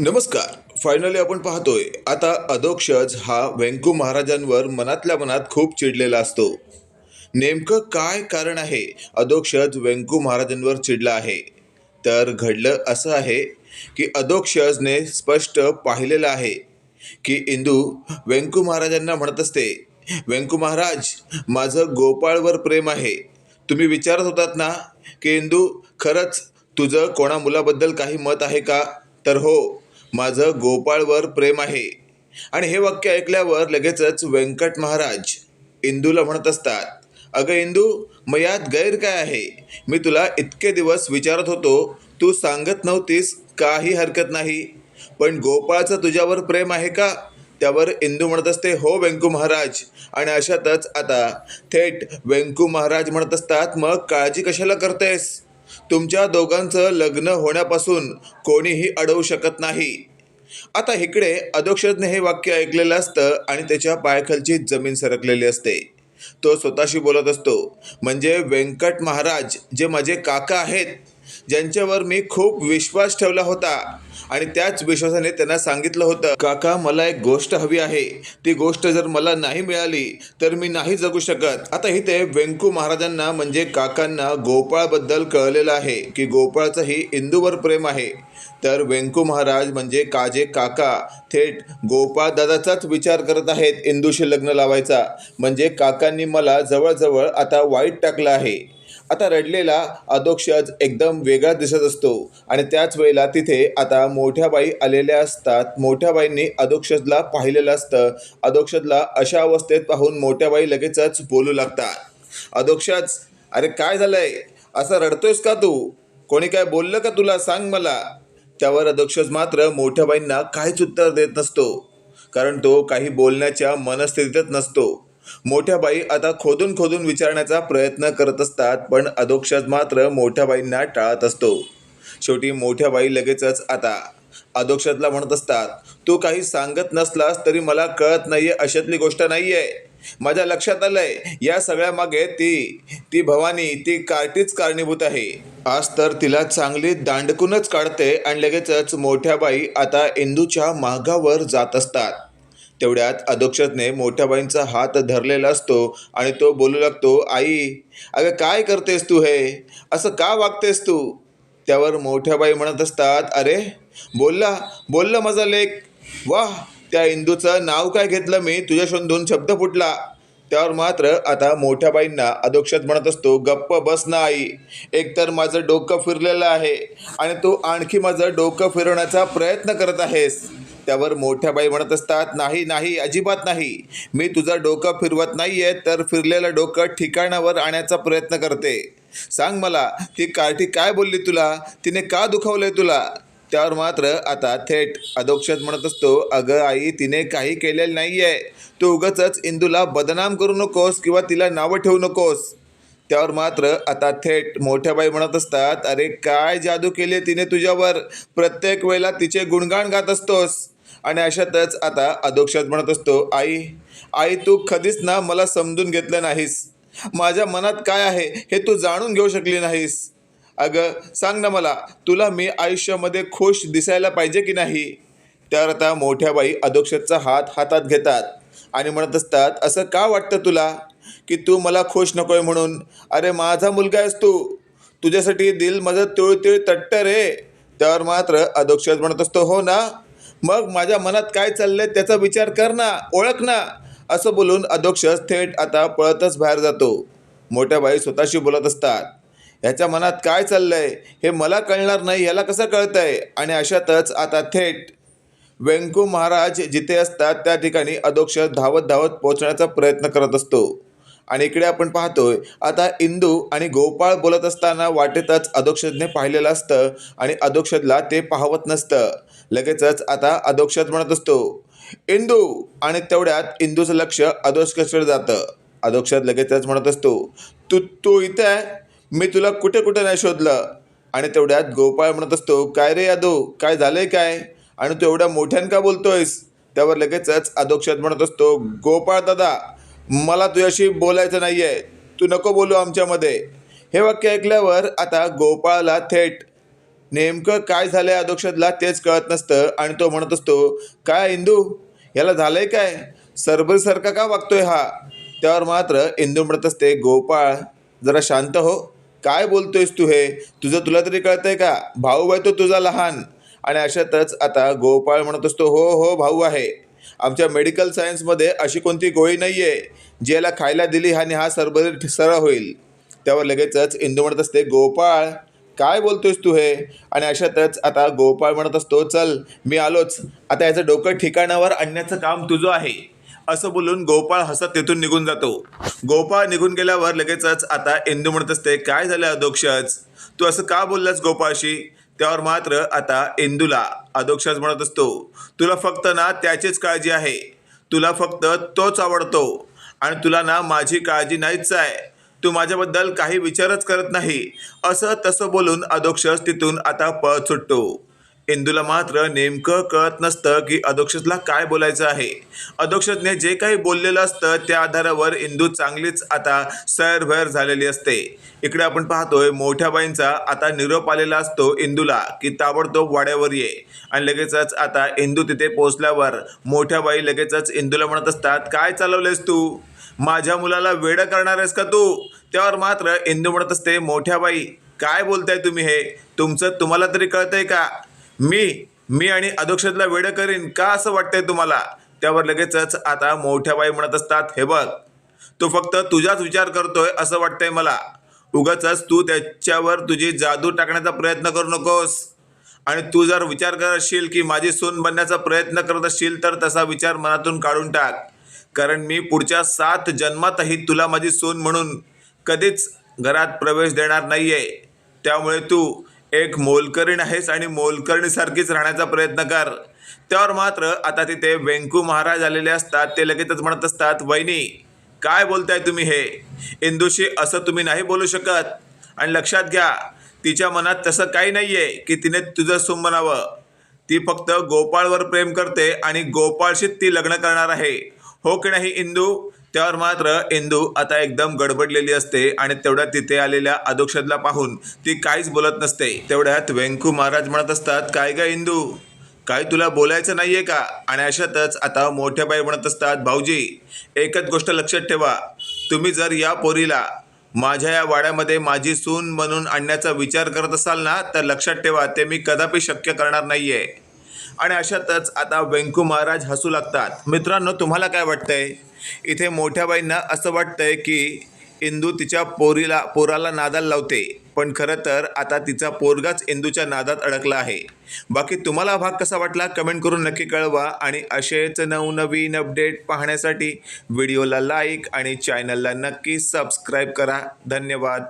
नमस्कार. फायनली आपण पाहतोय आता अधोक्षज हा व्यंकू महाराजांवर मनातल्या मनात खूप चिडलेला असतो. नेमकं काय कारण आहे अधोक्षज व्यंकू महाराजांवर चिडला आहे? तर घडलं असं आहे की अधोक्षजने स्पष्ट पाहिलेलं आहे की इंदू व्यंकू महाराजांना म्हणत असते व्यंकू महाराज माझं गोपाळवर प्रेम आहे. तुम्ही विचारत होतात ना की इंदू खरंच तुझं कोणा मुलाबद्दल काही मत आहे का? तर हो माझं गोपाळवर प्रेम आहे. आणि हे वाक्य ऐकल्यावर लगेचच व्यंकट महाराज इंदूला म्हणत असतात अगं इंदू मग यात गैर काय आहे? मी तुला इतके दिवस विचारत होतो तू सांगत नव्हतीस काही हरकत नाही. पण गोपाळचं तुझ्यावर प्रेम आहे का? त्यावर इंदू म्हणत असते हो व्यंकू महाराज. आणि अशातच आता थेट व्यंकू महाराज म्हणत असतात मग काळजी कशाला करतेस? तुमच्या दोघांचं लग्न होण्यापासून कोणीही अडवू शकत नाही. आता इकडे अधोक्षजने हे वाक्य ऐकलेलं असतं आणि त्याच्या पायाखालची जमीन सरकलेली असते. तो स्वतःशी बोलत असतो म्हणजे व्यंकट महाराज जे माझे काका आहेत ज्यांच्यावर मी खूप विश्वास ठेवला होता आणि त्याच विश्वासाने त्यांना सांगितलं होतं काका मला एक गोष्ट हवी आहे. ती गोष्ट जर मला नाही मिळाली तर मी नाही जगू शकत. आता इथे व्यंकू महाराजांना म्हणजे काकांना गोपाळबद्दल कळलेलं आहे की गोपाळचंही इंदूवर प्रेम आहे. तर व्यंकू महाराज म्हणजे काजे काका थेट गोपाळदादाचाच विचार करत आहेत इंदूशी लग्न लावायचा. म्हणजे काकांनी मला जवळजवळ आता वाईट टाकलं आहे. आता रडलेला अधोक्षज एकदम वेगळा दिसत असतो. आणि त्याच वेळेला तिथे आता मोठ्या बाई आलेल्या असतात. मोठ्या बाईंनी अधोक्षजला पाहिलेलं असतं. अधोक्षजला अशा अवस्थेत पाहून मोठ्या बाई लगेचच बोलू लागतात. अधोक्षज अरे काय झालंय? असं रडतोयस का तू? कोणी काय बोललं का तुला? सांग मला. त्यावर अधोक्षज मात्र मोठ्या बाईंना काहीच उत्तर देत नसतो. कारण तो काही बोलण्याच्या मनस्थितीतच नसतो. मोठ्या बाई आता खोदून खोदून विचारण्याचा प्रयत्न करत असतात पण अधोक्षज मात्र मोठ्या बाईंना टाळत असतो. शेवटी मोठ्या बाई लगेचच आता अधोक्षजला म्हणत असतात तू काही सांगत नसलास तरी मला कळत नाहीये अशातली गोष्ट नाहीये. माझ्या लक्षात आलंय या सगळ्या मागे ती ती भवानी ती कार्टीच कारणीभूत आहे. आज तर तिला चांगली दांडकूनच काढते आणि लगेचच मोठ्या बाई आता इंदूच्या मागावर जात असतात. तेवढ्यात अधोक्षतने मोठ्या बाईंचा हात धरलेला असतो आणि तो बोलू लागतो आई अगं काय करतेस तू हे? असं का वागतेस तू? त्यावर मोठ्या बाई म्हणत असतात अरे बोलला बोलला माझा लेख. वाह त्या इंदूचं नाव काय घेतलं मी? तुझ्या शोधून शब्द फुटला. त्यावर मात्र आता मोठ्या बाईंना अधोक्षत म्हणत असतो गप्प बस ना आई. एकतर माझं डोकं फिरलेलं आहे आणि तू आणखी माझं डोकं फिरवण्याचा प्रयत्न करत आहेस. त्यावर मोठ्या बाई म्हणत असतात नाही नाही अजिबात नाही. मी तुझं डोकं फिरवत नाही आहे तर फिरलेलं डोकं ठिकाणावर आणण्याचा प्रयत्न करते. सांग मला ती कार्टी काय बोलली तुला? तिने का दुखावलंय तुला? त्यावर मात्र आता थेट अधोक्षत म्हणत असतो अगं आई तिने काही केलेलं नाही आहे तू उगच इंदूला बदनाम करू नकोस किंवा तिला नावं ठेवू नकोस. त्यावर मात्र आता थेट मोठ्या बाई म्हणत असतात अरे काय जादू केली तिने तुझ्यावर? प्रत्येक वेळेला तिचे गुणगान गात असतोस. आणि अशातच आता अधोक्षात म्हणत असतो आई आई तू कधीच ना मला समजून घेतलं नाहीस. माझ्या मनात काय आहे हे तू जाणून घेऊ शकली नाहीस. अगं सांग ना मला तुला मी आयुष्यामध्ये खुश दिसायला पाहिजे की नाही? त्यावर आता मोठ्या बाई अधोक्षतचा हात हातात घेतात आणि म्हणत असतात असं का वाटतं तुला? की तू मला खुश नकोय म्हणून. अरे माझा मुलगा आहेस तू. तुझ्यासाठी दिल माझं तिळतिळ तट्ट रे. त्यावर मात्र अधोक्षत म्हणत असतो हो ना. मग माझ्या मनात काय चाललंय त्याचा विचार कर ना ओळख ना. असं बोलून अधोक्षस थेट आता पळतच बाहेर जातो. मोठ्या बाई स्वतःशी बोलत असतात. ह्याच्या मनात काय चाललंय? हे मला कळणार नाही ह्याला कसं कळतंय? आणि अशातच आता थेट व्यंकू महाराज जिथे असतात त्या ठिकाणी अधोक्षज धावत धावत पोहोचण्याचा प्रयत्न करत असतो. आणि इकडे आपण पाहतोय आता इंदू आणि गोपाळ बोलत असताना वाटेतच अधोक्षजने पाहिलेलं असतं आणि अधोक्षजला ते पाहवत नसतं. लगेचच आता अधोक्षज म्हणत असतो इंदू! आणि तेवढ्यात इंदूचं लक्ष अधोक्षकडे जातं. अधोक्षज लगेचच म्हणत असतो तू तू इथे? आहे मी तुला कुठे कुठे नाही शोधलं? आणि तेवढ्यात गोपाळ म्हणत असतो काय रे यादव काय झालंय काय? आणि तू एवढ्या मोठ्यानं का बोलतोयस? त्यावर लगेचच अधोक्षज म्हणत असतो गोपाळ दादा मला तुझ्याशी बोलायचं नाही आहे तू नको बोलू आमच्यामध्ये. हे वाक्य ऐकल्यावर आता गोपाळला थेट. नेमकं काय झालंय अधोक्षजला तेच कळत नसतं आणि तो म्हणत असतो काय इंदू? याला झालंय काय? सरबरीसारखा का वागतोय हा? त्यावर मात्र इंदू म्हणत असते गोपाळ जरा शांत हो. काय बोलतोयस तू हे? तुझं तुला तरी कळतंय का? भाऊ आहे तो तुझा लहान. आणि अशातच आता गोपाळ म्हणत असतो हो हो भाऊ आहे. आमच्या मेडिकल सायन्समध्ये अशी कोणती गोळी नाही आहे जी याला खायला दिली आणि हा सरबरी सरळ होईल. त्यावर लगेचच इंदू म्हणत असते गोपाळ काय बोलतोयस तू हे? आणि अशातच आता गोपाळ म्हणत असतो चल मी आलोच. आता याचं डोकं ठिकाणावर आणण्याचं काम तुझं आहे. असं बोलून गोपाळ हसत तिथून निघून जातो. गोपाळ निघून गेल्यावर लगेचच आता इंदू म्हणत असते काय झालं अधोक्षज तू असं का बोललास गोपाळशी? त्यावर मात्र आता इंदूला अधोक्षज म्हणत असतो. तुला फक्त ना त्याचीच काळजी आहे. तुला फक्त तोच आवडतो. आणि तुला ना माझी काळजी नाहीच आहे. तू माझ्याबद्दल काही विचारच करत नाही. असं तसं बोलून अधोक्षस तिथून आता पळत सुटतो. इंदूला मात्र नेमकं कळत नसतं की अधोक्षजला काय बोलायचं आहे. अधोक्षजने जे काही बोललेलं असतं त्या आधारावर इंदू चांगलीच आता सैरभैर झालेली असते. इकडे आपण पाहतोय मोठ्या बाईंचा आता निरोप आलेला असतो इंदूला की ताबडतोब वाड्यावर ये. आणि लगेचच आता इंदू तिथे पोहोचल्यावर मोठ्या बाई लगेचच इंदूला म्हणत असतात काय चालवलेस तू? माझ्या मुलाला वेडं करणार आहेस का तू? त्यावर मात्र इंदू म्हणत असते मोठ्या बाई काय बोलताय तुम्ही हे? तुमचं तुम्हाला तरी कळतंय का? मी मी आणि अधोक्षजला वेळ करीन का असं वाटतंय तुम्हाला? त्यावर लगेचच आता मोठ्या बाई म्हणत असतात हे बघ तू फक्त तुझाच विचार करतोय असं वाटतंय मला. उगाच तू त्याच्यावर तुझी जादू टाकण्याचा प्रयत्न करू नकोस. आणि तू जर विचार करत असशील की माझी सून बनण्याचा प्रयत्न करत असशील तर तसा विचार मनातून काढून टाक. कारण मी पुढच्या सात जन्मातही तुला माझी सून म्हणून कधीच घरात प्रवेश देणार नाहीये. त्यामुळे तू एक मोलकरीण आहेस आणि मोलकरणीसारखीच राहण्याचा प्रयत्न कर. त्यावर मात्र आता तिथे वेंकू महाराज आलेले असतात. ते लगेचच म्हणत असतात वहिनी काय बोलताय तुम्ही हे? इंदूशी असं तुम्ही नाही बोलू शकत. आणि लक्षात घ्या तिच्या मनात तसं काही नाही आहे की तिने तुझं सुम म्हणावं ती फक्त गोपाळवर प्रेम करते आणि गोपाळशीच ती लग्न करणार आहे. हो की नाही इंदू? त्यावर मात्र इंदू आता एकदम गडबडलेली असते आणि तेवढ्यात तिथे आलेल्या अधोक्षदला पाहून ती काहीच बोलत नसते. तेवढ्यात वेंकू महाराज म्हणत असतात काय गा इंदू? काय तुला बोलायचं नाहीये का? आणि अशातच आता मोठ्या बाई म्हणत असतात भाऊजी एकच गोष्ट लक्षात ठेवा. तुम्ही जर या पोरीला माझ्या या वाड्यामध्ये माझी सून म्हणून आणण्याचा विचार करत असाल ना तर लक्षात ठेवा ते मी कदापि शक्य करणार नाहीये. आणि अशातच आता वेंकू महाराज हसू लागतात. मित्रांनो तुम्हाला काय वाटतंय? इथे मोठ्या बाईंना असं वाटतंय की इंदू तिच्या पोरीला पोराला नादाला लावते. पण खरं तर आता तिचा पोरगाच इंदूच्या नादात अडकला आहे. बाकी तुम्हाला भाग कसा वाटला कमेंट करून नक्की कळवा आणि असेच नवनवीन अपडेट पाहण्यासाठी व्हिडिओला लाईक आणि चॅनलला नक्की सबस्क्राईब करा. धन्यवाद.